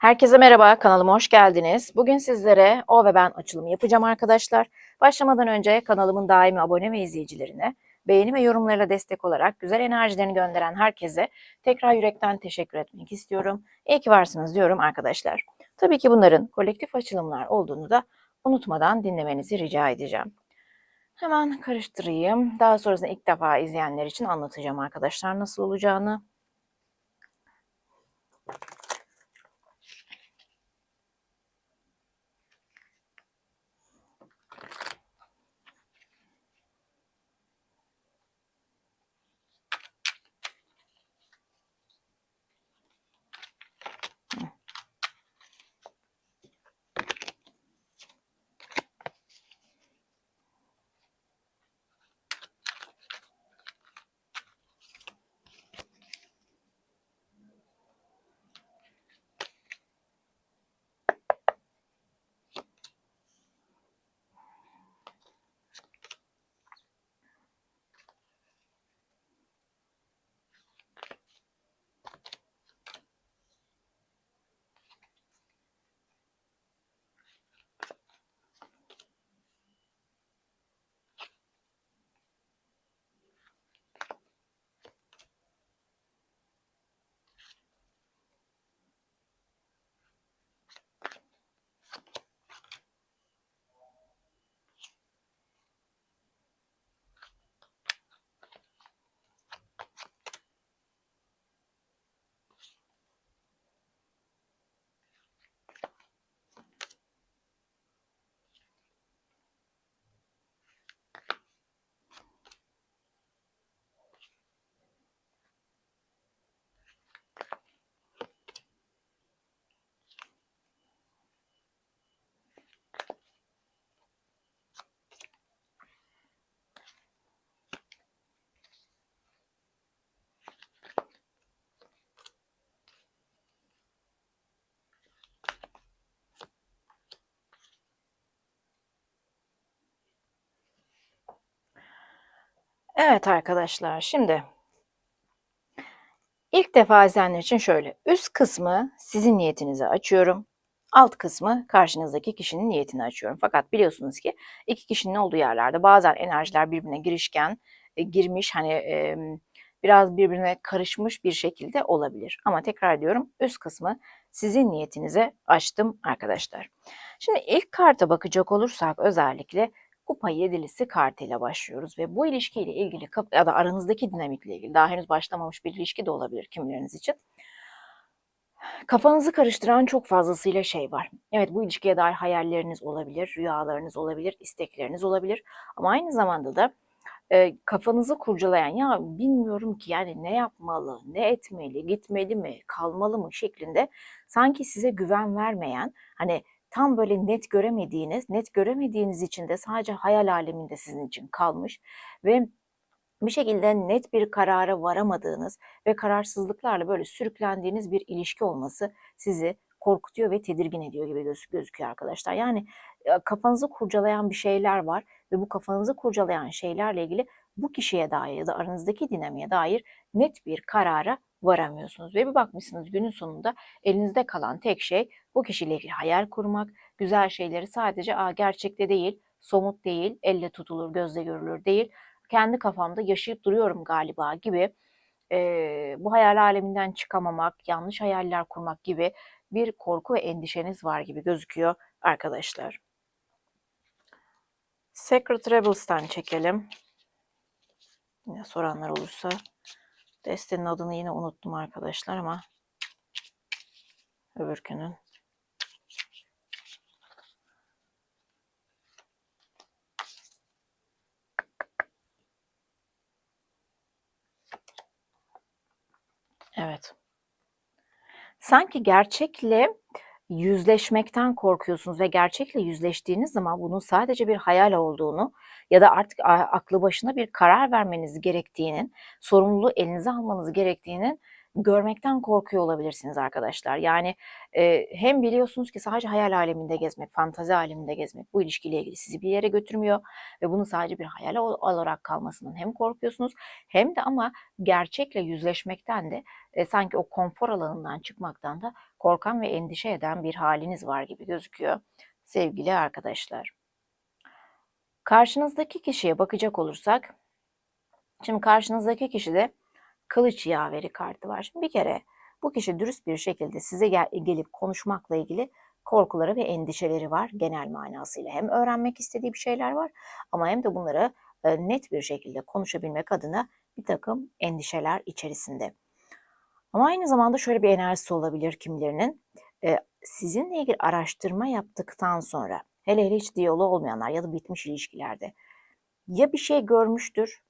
Herkese merhaba, kanalıma hoş geldiniz. Bugün sizlere O ve Ben açılımı yapacağım arkadaşlar. Başlamadan önce kanalımın daimi abone ve izleyicilerine, beğeni ve yorumlarıyla destek olarak güzel enerjilerini gönderen herkese tekrar yürekten teşekkür etmek istiyorum. İyi ki varsınız diyorum arkadaşlar. Tabii ki bunların kolektif açılımlar olduğunu da unutmadan dinlemenizi rica edeceğim. Hemen karıştırayım. Daha sonrasında ilk defa izleyenler için anlatacağım arkadaşlar nasıl olacağını. Evet arkadaşlar şimdi ilk defa izleyenler için şöyle üst kısmı sizin niyetinizi açıyorum. Alt kısmı karşınızdaki kişinin niyetini açıyorum. Fakat biliyorsunuz ki iki kişinin olduğu yerlerde bazen enerjiler birbirine girişken e, girmiş hani e, biraz birbirine karışmış bir şekilde olabilir. Ama tekrar ediyorum üst kısmı sizin niyetinize açtım arkadaşlar. Şimdi ilk karta bakacak olursak özellikle kupa yedilisi kartıyla başlıyoruz ve bu ilişkiyle ilgili ya da aranızdaki dinamikle ilgili daha henüz başlamamış bir ilişki de olabilir kimileriniz için. Kafanızı karıştıran çok fazlasıyla şey var. Evet bu ilişkiye dair hayalleriniz olabilir, rüyalarınız olabilir, istekleriniz olabilir. Ama aynı zamanda da e, kafanızı kurcalayan ya bilmiyorum ki yani ne yapmalı, ne etmeli, gitmeli mi, kalmalı mı şeklinde sanki size güven vermeyen hani tam böyle net göremediğiniz, net göremediğiniz için de sadece hayal aleminde sizin için kalmış ve bir şekilde net bir karara varamadığınız ve kararsızlıklarla böyle sürüklendiğiniz bir ilişki olması sizi korkutuyor ve tedirgin ediyor gibi göz gözüküyor arkadaşlar. Yani kafanızı kurcalayan bir şeyler var ve bu kafanızı kurcalayan şeylerle ilgili bu kişiye dair ya da aranızdaki dinamiğe dair net bir karara varamıyorsunuz. Ve bir bakmışsınız günün sonunda elinizde kalan tek şey bu kişiyle ilgili hayal kurmak, güzel şeyleri sadece Aa, gerçekte değil, somut değil, elle tutulur, gözle görülür değil, kendi kafamda yaşayıp duruyorum galiba gibi e, bu hayal aleminden çıkamamak, yanlış hayaller kurmak gibi bir korku ve endişeniz var gibi gözüküyor arkadaşlar. Secret Rebels'tan çekelim. Yine soranlar olursa. Destenin adını yine unuttum arkadaşlar ama öbürkünün. Evet. Sanki gerçekle yüzleşmekten korkuyorsunuz ve gerçekle yüzleştiğiniz zaman bunun sadece bir hayal olduğunu ya da artık aklı başına bir karar vermeniz gerektiğinin, sorumluluğu elinize almanız gerektiğinin görmekten korkuyor olabilirsiniz arkadaşlar. Yani e, hem biliyorsunuz ki sadece hayal aleminde gezmek, fantazi aleminde gezmek bu ilişkiyle ilgili sizi bir yere götürmüyor ve bunu sadece bir hayal olarak kalmasından hem korkuyorsunuz hem de ama gerçekle yüzleşmekten de e, sanki o konfor alanından çıkmaktan da korkan ve endişe eden bir haliniz var gibi gözüküyor sevgili arkadaşlar. Karşınızdaki kişiye bakacak olursak, şimdi karşınızdaki kişide kılıç yaveri kartı var. Şimdi bir kere bu kişi dürüst bir şekilde size gel gelip konuşmakla ilgili korkuları ve endişeleri var genel manasıyla. Hem öğrenmek istediği bir şeyler var ama hem de bunları e, net bir şekilde konuşabilmek adına bir takım endişeler içerisinde. Ama aynı zamanda şöyle bir enerjisi olabilir kimilerinin. E, sizinle ilgili araştırma yaptıktan sonra hele hele hiç diyaloğu olmayanlar ya da bitmiş ilişkilerde ya bir şey görmüştür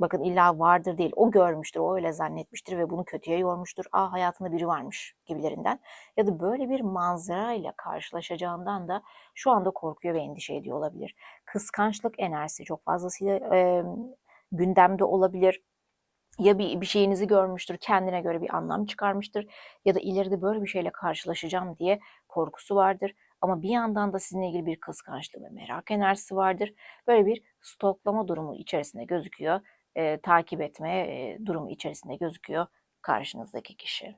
Bakın illa vardır değil. O görmüştür, o öyle zannetmiştir ve bunu kötüye yormuştur. Aa hayatında biri varmış gibilerinden. Ya da böyle bir manzarayla karşılaşacağından da şu anda korkuyor ve endişe ediyor olabilir. Kıskançlık enerjisi çok fazlasıyla e, gündemde olabilir ya bir, bir şeyinizi görmüştür, kendine göre bir anlam çıkarmıştır ya da ileride böyle bir şeyle karşılaşacağım diye korkusu vardır. Ama bir yandan da sizinle ilgili bir kıskançlığı ve merak enerjisi vardır. Böyle bir stoklama durumu içerisinde gözüküyor e, takip etme e, durumu içerisinde gözüküyor karşınızdaki kişi.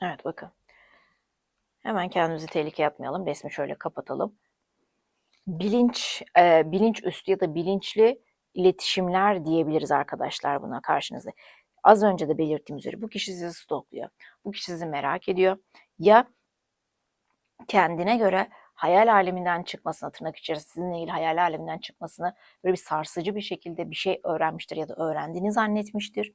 Evet bakın. Hemen kendimizi tehlikeye atmayalım. Resmi şöyle kapatalım. Bilinç, e, bilinç üstü ya da bilinçli iletişimler diyebiliriz arkadaşlar buna karşınızda. Az önce de belirttiğim üzere bu kişi sizi stokluyor. Bu kişi sizi merak ediyor. Ya kendine göre hayal aleminden çıkmasını, tırnak içerisinde sizinle ilgili hayal aleminden çıkmasını böyle bir sarsıcı bir şekilde bir şey öğrenmiştir ya da öğrendiğini zannetmiştir.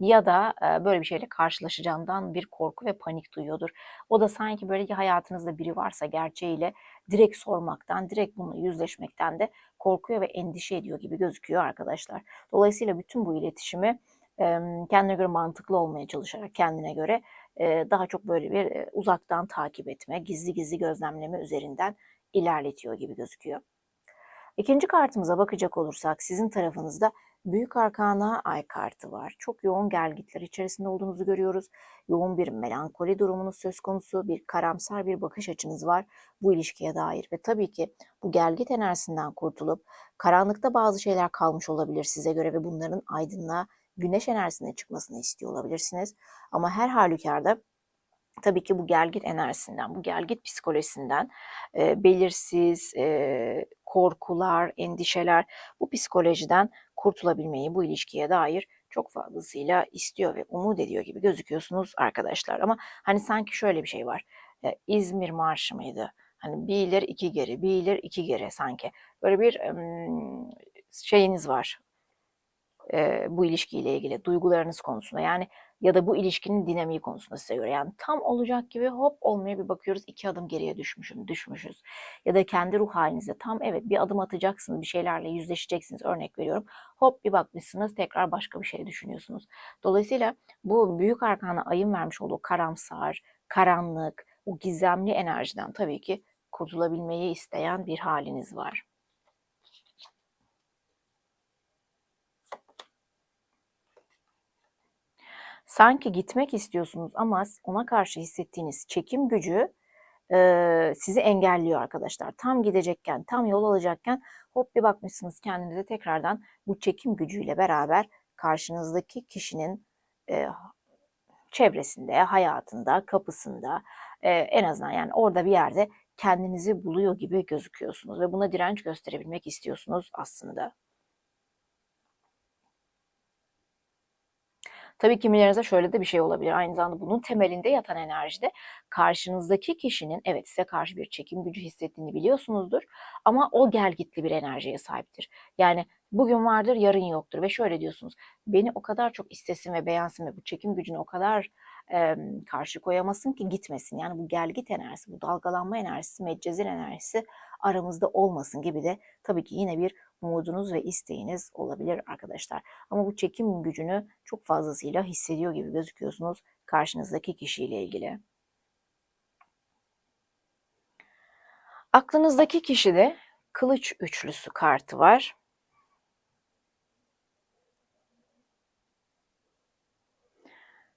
Ya da böyle bir şeyle karşılaşacağından bir korku ve panik duyuyordur. O da sanki böyle ki hayatınızda biri varsa gerçeğiyle direkt sormaktan, direkt bununla yüzleşmekten de korkuyor ve endişe ediyor gibi gözüküyor arkadaşlar. Dolayısıyla bütün bu iletişimi kendine göre mantıklı olmaya çalışarak kendine göre daha çok böyle bir uzaktan takip etme, gizli gizli gözlemleme üzerinden ilerletiyor gibi gözüküyor. İkinci kartımıza bakacak olursak sizin tarafınızda Büyük Arkana Ay kartı var. Çok yoğun gelgitler içerisinde olduğunuzu görüyoruz. Yoğun bir melankoli durumunuz söz konusu, bir karamsar bir bakış açınız var bu ilişkiye dair. Ve tabii ki bu gelgit enerjisinden kurtulup karanlıkta bazı şeyler kalmış olabilir size göre ve bunların aydınlığa güneş enerjisine çıkmasını istiyor olabilirsiniz. Ama her halükarda tabii ki bu gelgit enerjisinden, bu gelgit psikolojisinden e, belirsiz e, korkular, endişeler bu psikolojiden kurtulabilmeyi bu ilişkiye dair çok fazlasıyla istiyor ve umut ediyor gibi gözüküyorsunuz arkadaşlar. Ama hani sanki şöyle bir şey var. E, İzmir Marşı mıydı? Hani bir ileri iki geri, bir ileri iki geri sanki. Böyle bir şeyiniz var e, bu ilişkiyle ilgili duygularınız konusunda yani ya da bu ilişkinin dinamiği konusunda size göre. Yani tam olacak gibi hop olmaya bir bakıyoruz iki adım geriye düşmüşüm düşmüşüz. Ya da kendi ruh halinizde tam evet bir adım atacaksınız bir şeylerle yüzleşeceksiniz. Örnek veriyorum. Hop bir bakmışsınız tekrar başka bir şey düşünüyorsunuz. Dolayısıyla bu büyük arkana ayın vermiş olduğu karamsar karanlık o gizemli enerjiden tabii ki kurtulabilmeyi isteyen bir haliniz var. Sanki gitmek istiyorsunuz ama ona karşı hissettiğiniz çekim gücü e, sizi engelliyor arkadaşlar. Tam gidecekken, tam yol alacakken hop bir bakmışsınız kendinize tekrardan bu çekim gücüyle beraber karşınızdaki kişinin e, çevresinde, hayatında, kapısında e, en azından yani orada bir yerde kendinizi buluyor gibi gözüküyorsunuz ve buna direnç gösterebilmek istiyorsunuz aslında. Tabii kimilerinizde şöyle de bir şey olabilir. Aynı zamanda bunun temelinde yatan enerjide karşınızdaki kişinin evet size karşı bir çekim gücü hissettiğini biliyorsunuzdur ama o gelgitli bir enerjiye sahiptir. Yani bugün vardır yarın yoktur ve şöyle diyorsunuz beni o kadar çok istesin ve beğensin ve bu çekim gücünü o kadar e, karşı koyamasın ki gitmesin. Yani bu gelgit enerjisi, bu dalgalanma enerjisi, meccezir enerjisi aramızda olmasın gibi de tabii ki yine bir umudunuz ve isteğiniz olabilir arkadaşlar. Ama bu çekim gücünü çok fazlasıyla hissediyor gibi gözüküyorsunuz karşınızdaki kişiyle ilgili. Aklınızdaki kişide kılıç üçlüsü kartı var.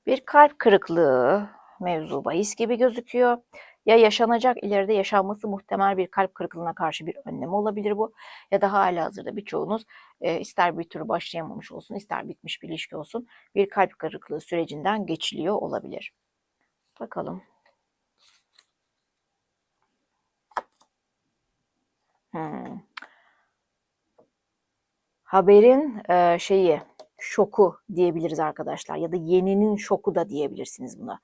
Bir kalp kırıklığı mevzu bahis gibi gözüküyor. Ya yaşanacak ileride yaşanması muhtemel bir kalp kırıklığına karşı bir önlem olabilir bu. Ya da hala hazırda birçoğunuz e, ister bir türlü başlayamamış olsun ister bitmiş bir ilişki olsun bir kalp kırıklığı sürecinden geçiliyor olabilir. Bakalım. Hmm. Haberin e, şeyi şoku diyebiliriz arkadaşlar ya da yeninin şoku da diyebilirsiniz buna.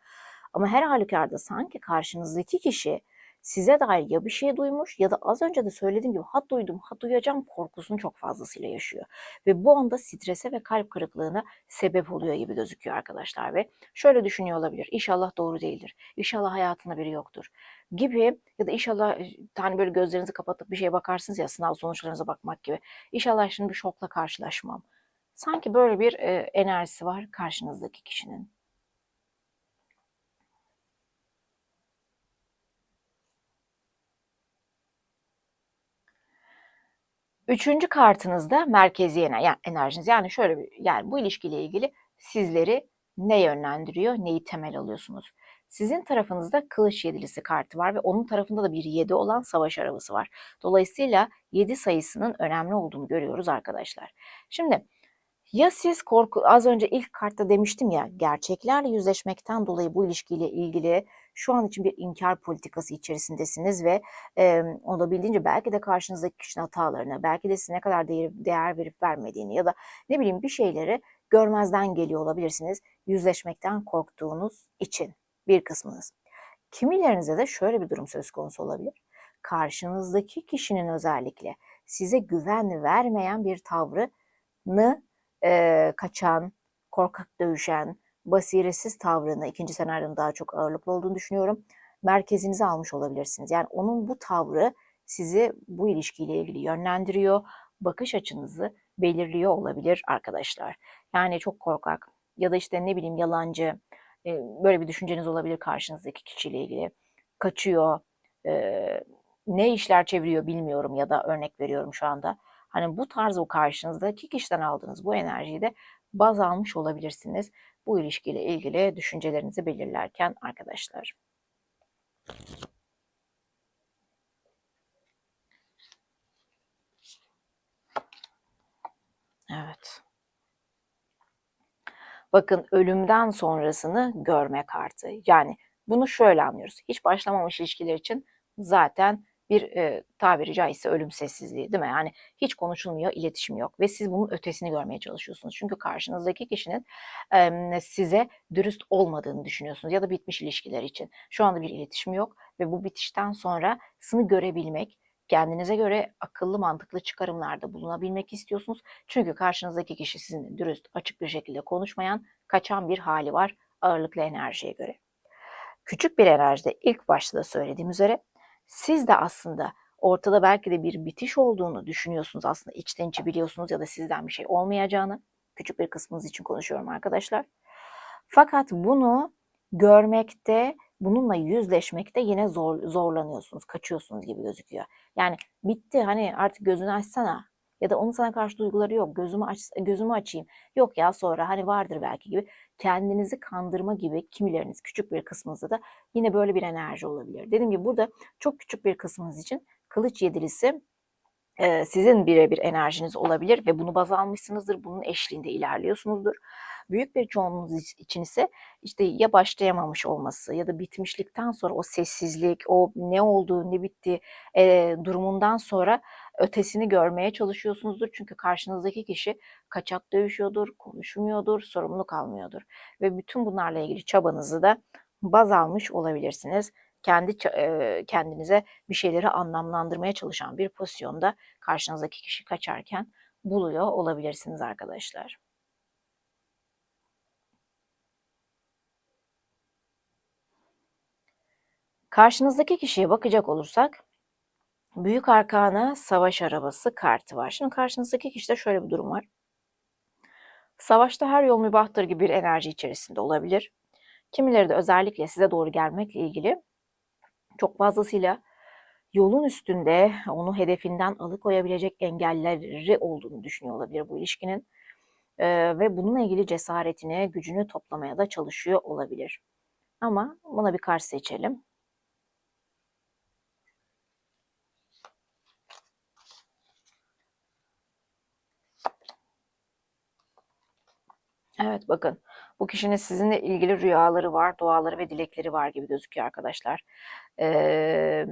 Ama her halükarda sanki karşınızdaki kişi size dair ya bir şey duymuş ya da az önce de söylediğim gibi ha duydum ha duyacağım korkusunu çok fazlasıyla yaşıyor. Ve bu anda strese ve kalp kırıklığına sebep oluyor gibi gözüküyor arkadaşlar. Ve şöyle düşünüyor olabilir İnşallah doğru değildir. İnşallah hayatında biri yoktur gibi ya da inşallah hani böyle gözlerinizi kapatıp bir şeye bakarsınız ya sınav sonuçlarınıza bakmak gibi. İnşallah şimdi bir şokla karşılaşmam. Sanki böyle bir e, enerjisi var karşınızdaki kişinin. Üçüncü kartınızda merkezi ener yani enerjiniz. Yani şöyle bir yani bu ilişkiyle ilgili sizleri ne yönlendiriyor, neyi temel alıyorsunuz? Sizin tarafınızda kılıç yedilisi kartı var ve onun tarafında da bir yedi olan savaş arabası var. Dolayısıyla yedi sayısının önemli olduğunu görüyoruz arkadaşlar. Şimdi ya siz korku az önce ilk kartta demiştim ya gerçeklerle yüzleşmekten dolayı bu ilişkiyle ilgili şu an için bir inkar politikası içerisindesiniz ve e, olabildiğince belki de karşınızdaki kişinin hatalarına, belki de size ne kadar değer, değer verip vermediğini ya da ne bileyim bir şeyleri görmezden geliyor olabilirsiniz yüzleşmekten korktuğunuz için bir kısmınız. Kimilerinize de şöyle bir durum söz konusu olabilir. Karşınızdaki kişinin özellikle size güven vermeyen bir tavrını e, kaçan, korkak dövüşen, basiretsiz tavrını ikinci senaryonun daha çok ağırlıklı olduğunu düşünüyorum. Merkezinize almış olabilirsiniz. Yani onun bu tavrı sizi bu ilişkiyle ilgili yönlendiriyor. Bakış açınızı belirliyor olabilir arkadaşlar. Yani çok korkak ya da işte ne bileyim yalancı e, böyle bir düşünceniz olabilir karşınızdaki kişiyle ilgili. Kaçıyor, e, ne işler çeviriyor bilmiyorum ya da örnek veriyorum şu anda. Hani bu tarz o karşınızdaki kişiden aldığınız bu enerjiyi de baz almış olabilirsiniz. Bu ilişkiyle ilgili düşüncelerinizi belirlerken arkadaşlar. Evet. Bakın ölümden sonrasını görme kartı. Yani bunu şöyle anlıyoruz. Hiç başlamamış ilişkiler için zaten bir e, tabiri caizse ölüm sessizliği değil mi? Yani hiç konuşulmuyor, iletişim yok ve siz bunun ötesini görmeye çalışıyorsunuz. Çünkü karşınızdaki kişinin e, size dürüst olmadığını düşünüyorsunuz ya da bitmiş ilişkiler için. Şu anda bir iletişim yok ve bu bitişten sonra sını görebilmek, kendinize göre akıllı mantıklı çıkarımlarda bulunabilmek istiyorsunuz. Çünkü karşınızdaki kişi sizinle dürüst, açık bir şekilde konuşmayan, kaçan bir hali var ağırlıklı enerjiye göre. Küçük bir enerjide ilk başta da söylediğim üzere siz de aslında ortada belki de bir bitiş olduğunu düşünüyorsunuz aslında içten içe biliyorsunuz ya da sizden bir şey olmayacağını. Küçük bir kısmınız için konuşuyorum arkadaşlar. Fakat bunu görmekte, bununla yüzleşmekte yine zor, zorlanıyorsunuz, kaçıyorsunuz gibi gözüküyor. Yani bitti hani artık gözünü açsana ya da onun sana karşı duyguları yok gözümü aç gözümü açayım yok ya sonra hani vardır belki gibi kendinizi kandırma gibi kimileriniz küçük bir kısmınızda da yine böyle bir enerji olabilir. Dediğim gibi burada çok küçük bir kısmınız için kılıç yedilisi sizin birebir enerjiniz olabilir ve bunu baz almışsınızdır. Bunun eşliğinde ilerliyorsunuzdur. Büyük bir çoğunluğunuz için ise işte ya başlayamamış olması ya da bitmişlikten sonra o sessizlik, o ne olduğu, ne bitti e, durumundan sonra ötesini görmeye çalışıyorsunuzdur. Çünkü karşınızdaki kişi kaçak dövüşüyordur, konuşmuyordur, sorumluluk almıyordur. Ve bütün bunlarla ilgili çabanızı da baz almış olabilirsiniz kendi e, kendinize bir şeyleri anlamlandırmaya çalışan bir pozisyonda karşınızdaki kişi kaçarken buluyor olabilirsiniz arkadaşlar. Karşınızdaki kişiye bakacak olursak Büyük Arkana Savaş Arabası kartı var. Şimdi karşınızdaki kişide şöyle bir durum var. Savaşta her yol mübahtır gibi bir enerji içerisinde olabilir. Kimileri de özellikle size doğru gelmekle ilgili çok fazlasıyla yolun üstünde onu hedefinden alıkoyabilecek engelleri olduğunu düşünüyor olabilir bu ilişkinin. Ee, ve bununla ilgili cesaretini, gücünü toplamaya da çalışıyor olabilir. Ama buna bir karşı seçelim. Evet bakın bu kişinin sizinle ilgili rüyaları var, duaları ve dilekleri var gibi gözüküyor arkadaşlar. Ee,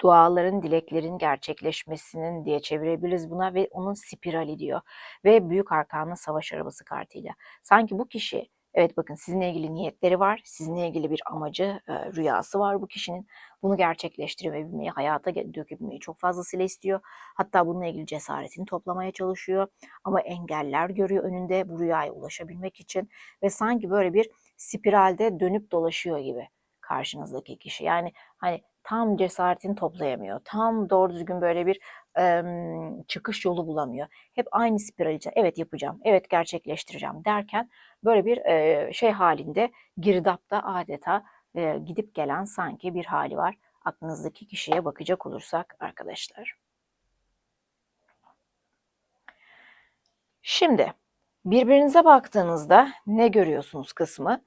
duaların, dileklerin gerçekleşmesinin diye çevirebiliriz buna ve onun spirali diyor. Ve büyük arkanın savaş arabası kartıyla. Sanki bu kişi Evet bakın sizinle ilgili niyetleri var, sizinle ilgili bir amacı, e, rüyası var bu kişinin. Bunu gerçekleştirebilmeyi, hayata dökebilmeyi çok fazlasıyla istiyor. Hatta bununla ilgili cesaretini toplamaya çalışıyor. Ama engeller görüyor önünde bu rüyaya ulaşabilmek için. Ve sanki böyle bir spiralde dönüp dolaşıyor gibi karşınızdaki kişi. Yani hani tam cesaretini toplayamıyor. Tam doğru düzgün böyle bir e, çıkış yolu bulamıyor. Hep aynı spiral evet yapacağım, evet gerçekleştireceğim derken böyle bir e, şey halinde girdapta adeta e, gidip gelen sanki bir hali var. Aklınızdaki kişiye bakacak olursak arkadaşlar. Şimdi birbirinize baktığınızda ne görüyorsunuz kısmı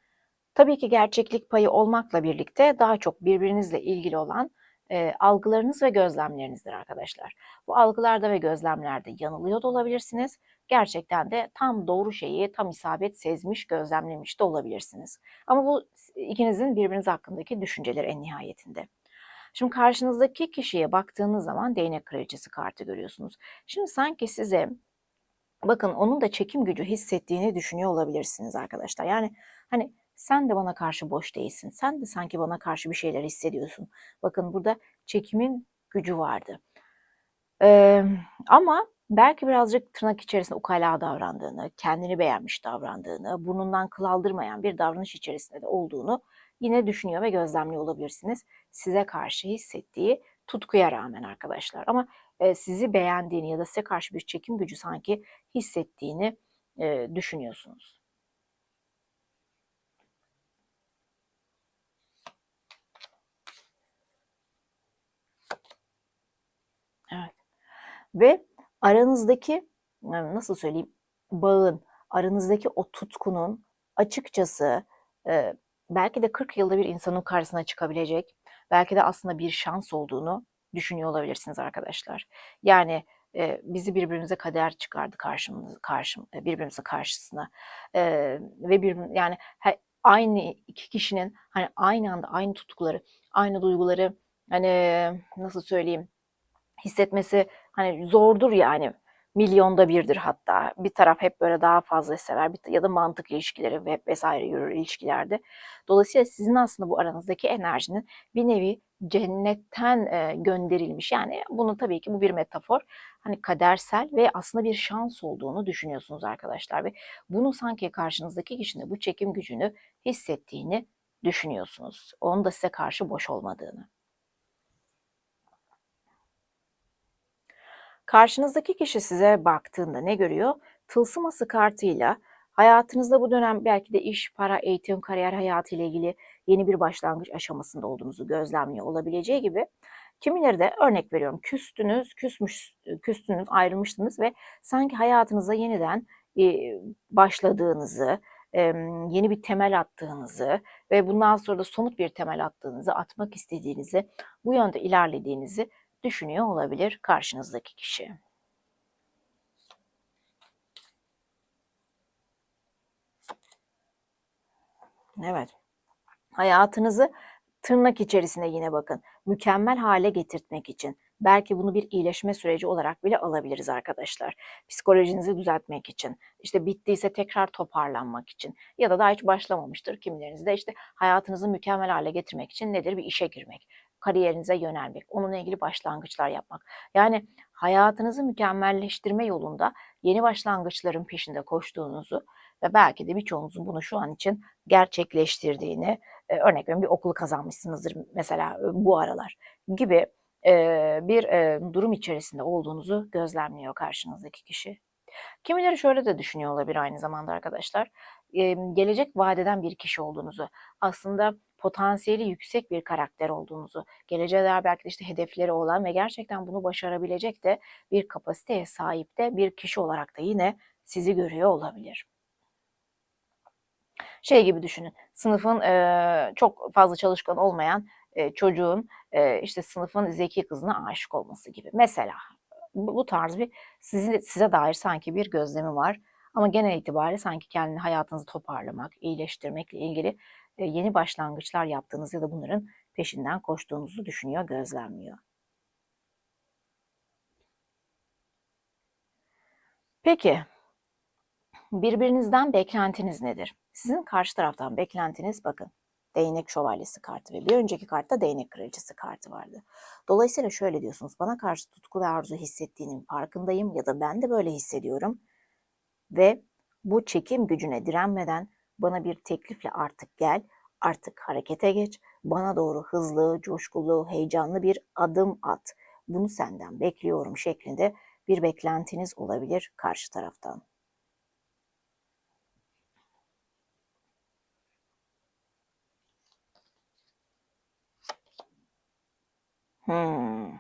Tabii ki gerçeklik payı olmakla birlikte daha çok birbirinizle ilgili olan e, algılarınız ve gözlemlerinizdir arkadaşlar. Bu algılarda ve gözlemlerde yanılıyor da olabilirsiniz. Gerçekten de tam doğru şeyi tam isabet sezmiş, gözlemlemiş de olabilirsiniz. Ama bu ikinizin birbiriniz hakkındaki düşünceleri en nihayetinde. Şimdi karşınızdaki kişiye baktığınız zaman değnek kraliçesi kartı görüyorsunuz. Şimdi sanki size bakın onun da çekim gücü hissettiğini düşünüyor olabilirsiniz arkadaşlar. Yani hani sen de bana karşı boş değilsin. Sen de sanki bana karşı bir şeyler hissediyorsun. Bakın burada çekimin gücü vardı. Ee, ama belki birazcık tırnak içerisinde ukala davrandığını, kendini beğenmiş davrandığını, burnundan kıl aldırmayan bir davranış içerisinde de olduğunu yine düşünüyor ve gözlemliyor olabilirsiniz. Size karşı hissettiği tutkuya rağmen arkadaşlar. Ama e, sizi beğendiğini ya da size karşı bir çekim gücü sanki hissettiğini e, düşünüyorsunuz. Evet. Ve aranızdaki nasıl söyleyeyim bağın, aranızdaki o tutkunun açıkçası e, belki de 40 yılda bir insanın karşısına çıkabilecek, belki de aslında bir şans olduğunu düşünüyor olabilirsiniz arkadaşlar. Yani e, bizi birbirimize kader çıkardı karşımız, karşım, birbirimizin karşısına e, ve bir yani he, aynı iki kişinin hani aynı anda aynı tutkuları, aynı duyguları hani nasıl söyleyeyim hissetmesi hani zordur yani. Milyonda birdir hatta. Bir taraf hep böyle daha fazla sever ya da mantık ilişkileri ve vesaire yürür ilişkilerde. Dolayısıyla sizin aslında bu aranızdaki enerjinin bir nevi cennetten e, gönderilmiş. Yani bunu tabii ki bu bir metafor. Hani kadersel ve aslında bir şans olduğunu düşünüyorsunuz arkadaşlar ve bunu sanki karşınızdaki kişinin bu çekim gücünü hissettiğini düşünüyorsunuz. Onun da size karşı boş olmadığını. Karşınızdaki kişi size baktığında ne görüyor? Tılsım ası kartıyla hayatınızda bu dönem belki de iş, para, eğitim, kariyer hayatı ile ilgili yeni bir başlangıç aşamasında olduğunuzu gözlemliyor olabileceği gibi kimileri de örnek veriyorum küstünüz, küsmüş, küstünüz, ayrılmıştınız ve sanki hayatınıza yeniden başladığınızı, yeni bir temel attığınızı ve bundan sonra da somut bir temel attığınızı, atmak istediğinizi, bu yönde ilerlediğinizi düşünüyor olabilir karşınızdaki kişi. Evet. Hayatınızı tırnak içerisinde yine bakın mükemmel hale getirtmek için belki bunu bir iyileşme süreci olarak bile alabiliriz arkadaşlar. Psikolojinizi düzeltmek için, işte bittiyse tekrar toparlanmak için ya da daha hiç başlamamıştır kimilerinizde işte hayatınızı mükemmel hale getirmek için nedir? Bir işe girmek, kariyerinize yönelmek, onunla ilgili başlangıçlar yapmak. Yani hayatınızı mükemmelleştirme yolunda yeni başlangıçların peşinde koştuğunuzu ve belki de birçoğunuzun bunu şu an için gerçekleştirdiğini, e, örnek veriyorum bir okulu kazanmışsınızdır mesela e, bu aralar gibi e, bir durum içerisinde olduğunuzu gözlemliyor karşınızdaki kişi. Kimileri şöyle de düşünüyor olabilir aynı zamanda arkadaşlar. Gelecek vadeden bir kişi olduğunuzu, aslında potansiyeli yüksek bir karakter olduğunuzu, geleceğe dair belki de işte hedefleri olan ve gerçekten bunu başarabilecek de bir kapasiteye sahip de bir kişi olarak da yine sizi görüyor olabilir. Şey gibi düşünün, sınıfın e, çok fazla çalışkan olmayan e, çocuğun e, işte sınıfın zeki kızına aşık olması gibi. Mesela bu, bu tarz bir size, size dair sanki bir gözlemi var. Ama genel itibariyle sanki kendini hayatınızı toparlamak, iyileştirmekle ilgili yeni başlangıçlar yaptığınız ya da bunların peşinden koştuğunuzu düşünüyor, gözlemliyor. Peki, birbirinizden beklentiniz nedir? Sizin karşı taraftan beklentiniz bakın değnek şövalyesi kartı ve bir önceki kartta değnek kraliçesi kartı vardı. Dolayısıyla şöyle diyorsunuz bana karşı tutku ve arzu hissettiğinin farkındayım ya da ben de böyle hissediyorum ve bu çekim gücüne direnmeden bana bir teklifle artık gel, artık harekete geç, bana doğru hızlı, coşkulu, heyecanlı bir adım at. Bunu senden bekliyorum şeklinde bir beklentiniz olabilir karşı taraftan. Hmm.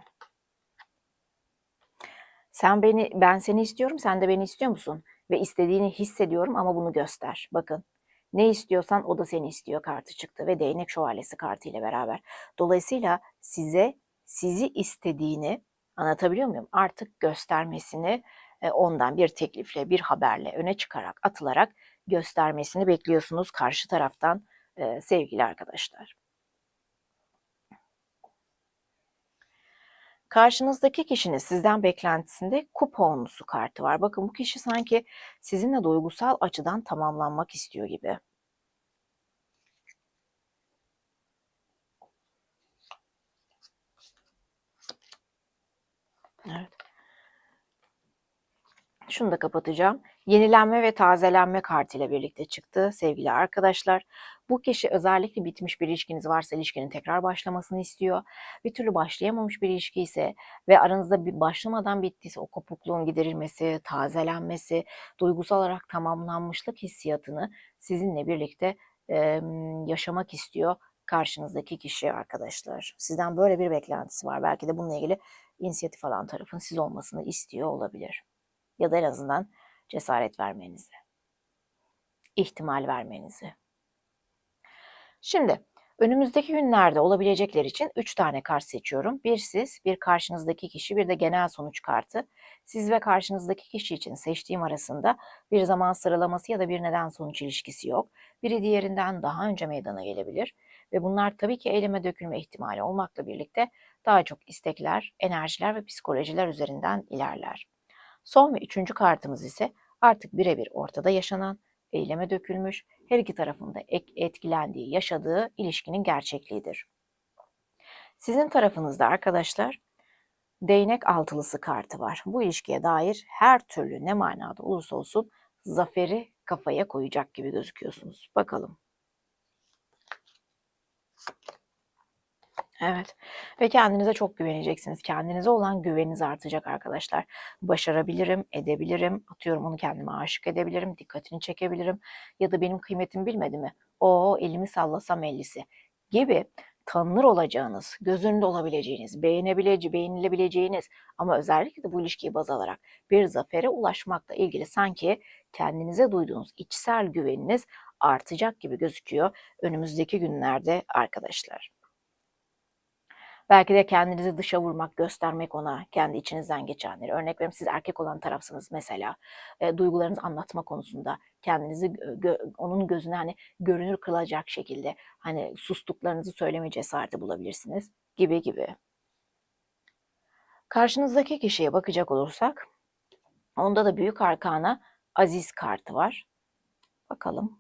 Sen beni, ben seni istiyorum, sen de beni istiyor musun? Ve istediğini hissediyorum ama bunu göster. Bakın ne istiyorsan o da seni istiyor kartı çıktı ve değnek şövalyesi kartı ile beraber. Dolayısıyla size sizi istediğini anlatabiliyor muyum? Artık göstermesini e, ondan bir teklifle, bir haberle öne çıkarak, atılarak göstermesini bekliyorsunuz karşı taraftan e, sevgili arkadaşlar. Karşınızdaki kişinin sizden beklentisinde kuponlusu kartı var. Bakın bu kişi sanki sizinle duygusal açıdan tamamlanmak istiyor gibi. Evet. Şunu da kapatacağım. Yenilenme ve tazelenme kartıyla birlikte çıktı sevgili arkadaşlar. Bu kişi özellikle bitmiş bir ilişkiniz varsa ilişkinin tekrar başlamasını istiyor. Bir türlü başlayamamış bir ilişki ise ve aranızda bir başlamadan bittiyse o kopukluğun giderilmesi, tazelenmesi, duygusal olarak tamamlanmışlık hissiyatını sizinle birlikte e, yaşamak istiyor karşınızdaki kişi arkadaşlar. Sizden böyle bir beklentisi var. Belki de bununla ilgili inisiyatif alan tarafın siz olmasını istiyor olabilir. Ya da en azından cesaret vermenizi, ihtimal vermenizi. Şimdi önümüzdeki günlerde olabilecekler için 3 tane kart seçiyorum. Bir siz, bir karşınızdaki kişi, bir de genel sonuç kartı. Siz ve karşınızdaki kişi için seçtiğim arasında bir zaman sıralaması ya da bir neden sonuç ilişkisi yok. Biri diğerinden daha önce meydana gelebilir ve bunlar tabii ki eyleme dökülme ihtimali olmakla birlikte daha çok istekler, enerjiler ve psikolojiler üzerinden ilerler. Son ve üçüncü kartımız ise artık birebir ortada yaşanan, eyleme dökülmüş, her iki tarafında etkilendiği, yaşadığı ilişkinin gerçekliğidir. Sizin tarafınızda arkadaşlar değnek altılısı kartı var. Bu ilişkiye dair her türlü ne manada olursa olsun zaferi kafaya koyacak gibi gözüküyorsunuz. Bakalım. Evet ve kendinize çok güveneceksiniz. Kendinize olan güveniniz artacak arkadaşlar. Başarabilirim, edebilirim, atıyorum onu kendime aşık edebilirim, dikkatini çekebilirim ya da benim kıymetimi bilmedi mi? O elimi sallasam ellisi gibi tanınır olacağınız, göz önünde olabileceğiniz, beğenebileceğiniz, beğenilebileceğiniz ama özellikle de bu ilişkiyi baz alarak bir zafere ulaşmakla ilgili sanki kendinize duyduğunuz içsel güveniniz artacak gibi gözüküyor önümüzdeki günlerde arkadaşlar. Belki de kendinizi dışa vurmak, göstermek ona, kendi içinizden geçenleri. Örnek veriyorum siz erkek olan tarafsınız mesela. E, duygularınızı anlatma konusunda kendinizi gö- onun gözüne hani görünür kılacak şekilde hani sustuklarınızı söyleme cesareti bulabilirsiniz gibi gibi. Karşınızdaki kişiye bakacak olursak onda da büyük arkana aziz kartı var. Bakalım.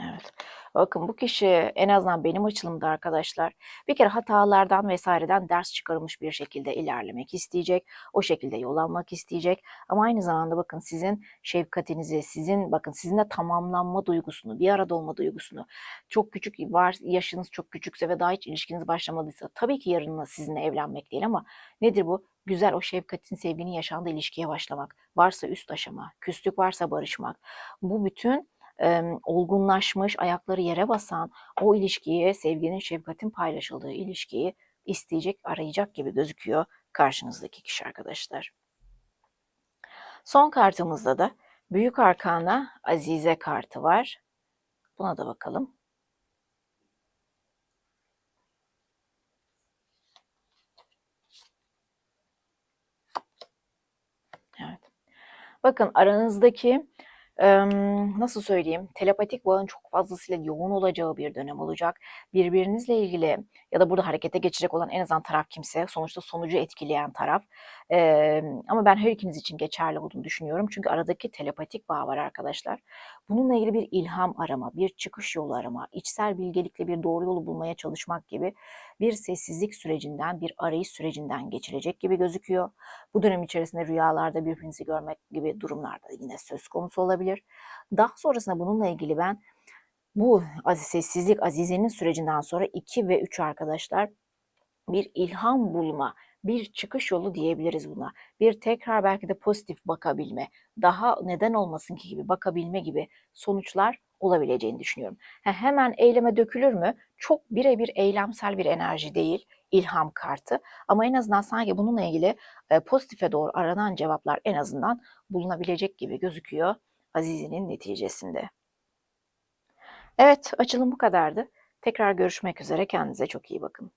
Evet. Bakın bu kişi en azından benim açılımda arkadaşlar bir kere hatalardan vesaireden ders çıkarılmış bir şekilde ilerlemek isteyecek. O şekilde yol almak isteyecek. Ama aynı zamanda bakın sizin şefkatinizi, sizin bakın sizinle tamamlanma duygusunu, bir arada olma duygusunu çok küçük var yaşınız çok küçükse ve daha hiç ilişkiniz başlamadıysa tabii ki yarınla sizinle evlenmek değil ama nedir bu? Güzel o şefkatin, sevginin yaşandığı ilişkiye başlamak. Varsa üst aşama, küslük varsa barışmak. Bu bütün e, olgunlaşmış, ayakları yere basan o ilişkiyi, sevginin, şefkatin paylaşıldığı ilişkiyi isteyecek, arayacak gibi gözüküyor karşınızdaki kişi arkadaşlar. Son kartımızda da Büyük Arkana Azize kartı var. Buna da bakalım. Evet. Bakın aranızdaki nasıl söyleyeyim telepatik bağın çok fazlasıyla yoğun olacağı bir dönem olacak. Birbirinizle ilgili ya da burada harekete geçecek olan en azından taraf kimse sonuçta sonucu etkileyen taraf. ama ben her ikiniz için geçerli olduğunu düşünüyorum. Çünkü aradaki telepatik bağ var arkadaşlar. Bununla ilgili bir ilham arama, bir çıkış yolu arama, içsel bilgelikle bir doğru yolu bulmaya çalışmak gibi bir sessizlik sürecinden, bir arayış sürecinden geçirecek gibi gözüküyor. Bu dönem içerisinde rüyalarda birbirinizi görmek gibi durumlarda yine söz konusu olabilir. Daha sonrasında bununla ilgili ben bu sessizlik Azize'nin sürecinden sonra 2 ve 3 arkadaşlar bir ilham bulma, bir çıkış yolu diyebiliriz buna. Bir tekrar belki de pozitif bakabilme, daha neden olmasın ki gibi bakabilme gibi sonuçlar olabileceğini düşünüyorum. Ha, hemen eyleme dökülür mü? Çok birebir eylemsel bir enerji değil ilham kartı ama en azından sanki bununla ilgili e, pozitife doğru aranan cevaplar en azından bulunabilecek gibi gözüküyor Azize'nin neticesinde. Evet açılım bu kadardı. Tekrar görüşmek üzere kendinize çok iyi bakın.